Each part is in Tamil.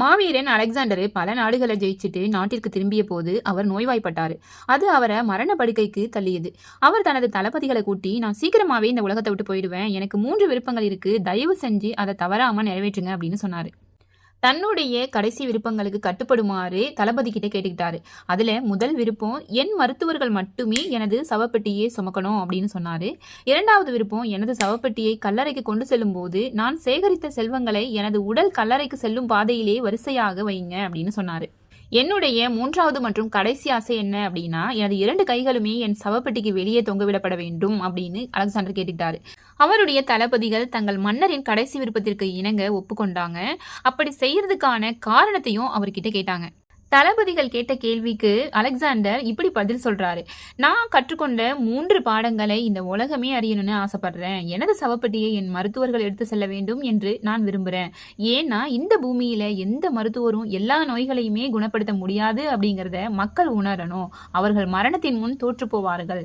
மாவீரன் அலெக்சாண்டர் பல நாடுகளை ஜெயிச்சுட்டு நாட்டிற்கு திரும்பிய போது அவர் நோய்வாய்ப்பட்டார். அது அவரை மரண படுக்கைக்கு தள்ளியது. அவர் தனது தளபதிகளை கூட்டி நான் சீக்கிரமாவே இந்த உலகத்தை விட்டு போயிடுவேன். எனக்கு மூன்று விருப்பங்கள் இருக்கு. தயவு செஞ்சு அதை தவறாம நிறைவேற்றுங்க அப்படின்னு சொன்னாரு. தன்னுடைய கடைசி விருப்பங்களுக்கு கட்டுப்படுமாறு தளபதி கிட்ட கேட்டுக்கிட்டாரு. அதுல முதல் விருப்பம் என் மருத்துவர்கள் மட்டுமே எனது சவப்பெட்டியை சுமக்கணும் அப்படின்னு சொன்னாரு. இரண்டாவது விருப்பம் எனது சவப்பெட்டியை கல்லறைக்கு கொண்டு செல்லும் போது நான் சேகரித்த செல்வங்களை எனது உடல் கல்லறைக்கு செல்லும் பாதையிலே வரிசையாக வைங்க அப்படின்னு சொன்னாரு. என்னுடைய மூன்றாவது மற்றும் கடைசி ஆசை என்ன அப்படின்னா எனது இரண்டு கைகளுமே என் சவப்பெட்டிக்கு வெளியே தொங்கவிடப்பட வேண்டும் அப்படின்னு அலெக்சாண்டர் கேட்டுக்கிட்டாரு. அவருடைய தளபதிகள் தங்கள் மன்னரின் கடைசி விருப்பத்திற்கு இணங்க ஒப்புக்கொண்டாங்க. அப்படி செய்யறதுக்கான காரணத்தையும் அவர்கிட்ட கேட்டாங்க. தளபதிகள் கேட்ட கேள்விக்கு அலெக்சாண்டர் இப்படி பதில் சொல்றாரு. நான் கற்றுக்கொண்ட மூன்று பாடங்களை இந்த உலகமே அறியணும்னு ஆசைப்படுறேன். எனது சவப்பெட்டியை என் மருத்துவர்கள் எடுத்து செல்ல வேண்டும் என்று நான் விரும்புகிறேன் ஏன்னா இந்த பூமியில எந்த மருத்துவரும் எல்லா நோய்களையுமே குணப்படுத்த முடியாது அப்படிங்கிறத மக்கள் உணரணும். அவர்கள் மரணத்தின் முன் தோற்று போவார்கள்.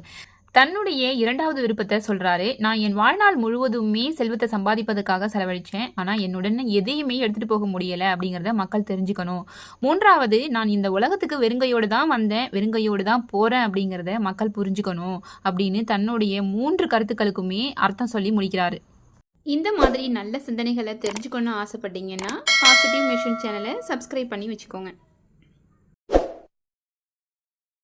தன்னுடைய இரண்டாவது விருப்பத்தை சொல்றாரு. நான் என் வாழ்நாள் முழுவதுமே செல்வத்தை சம்பாதிப்பதற்காக செலவழிச்சேன். ஆனா என்னுடன் எதையுமே எடுத்துட்டு போக முடியல அப்படிங்கிறத மக்கள் தெரிஞ்சுக்கணும். மூன்றாவது நான் இந்த உலகத்துக்கு வெறுங்கையோடு தான் வந்தேன் வெறுங்கையோடு தான் போறேன் அப்படிங்கிறத மக்கள் புரிஞ்சுக்கணும் அப்படின்னு தன்னுடைய மூன்று கருத்துக்களுக்குமே அர்த்தம் சொல்லி முடிக்கிறாரு. இந்த மாதிரி நல்ல சிந்தனைகளை தெரிஞ்சுக்கணும்னு ஆசைப்பட்டீங்கன்னா பாசிட்டிவ் மிஷன் சேனலை சப்ஸ்கிரைப் பண்ணி வச்சுக்கோங்க.